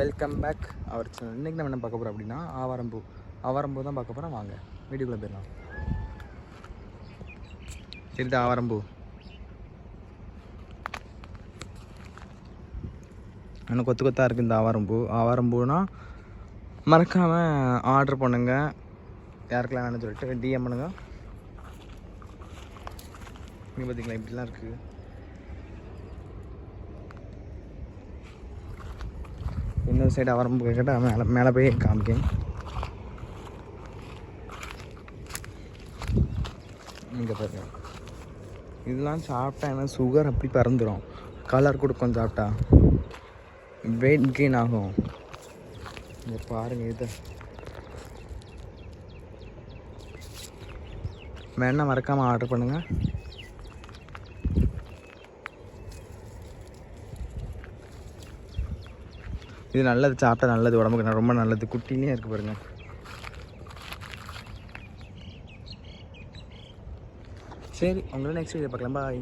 Welcome back our channel இன்றைக்கி நம்ம என்ன பார்க்க போகிறோம் அப்படின்னா ஆவாரம்பூ. ஆவாரம்பூ தான் பார்க்க போகிறோம் வாங்க வீடியோக்குள்ளே போயிடலாம். சரிதா ஆவாரம்பூ. எனக்கு கொத்து கொத்தாக இருக்குது இந்த ஆவாரம்பூ. ஆவாரம்பூனா மறக்காமல் ஆர்டர் பண்ணுங்க. யாருக்கெல்லாம் வேணும்னு சொல்லிட்டு டிஎம் பண்ணுங்க. நீங்கள் பார்த்தீங்களா இப்படிலாம் இருக்குது இன்னொரு சைடு வரம்பு கேட்டால் மேலே மேலே போய் காமிக்கேன் இங்கே பாருங்க. இதெல்லாம் சாப்பிட்டா என்ன? சுகர் அப்படி பறந்துடும் கலர் கொடுக்கும் சாப்பிட்டா. வெயிட் கெயின் ஆகும். இங்கே பாருங்க இது. வேணா மறக்காமல் ஆர்டர் பண்ணுங்கள் இது நல்லது சாப்பிட்டா நல்லது உடம்புக்கு ரொம்ப நல்லது. குட்டினே இருக்கு பாருங்க. சரி உங்களை நெக்ஸ்ட் வீடியோ பார்க்கலாம். பாய்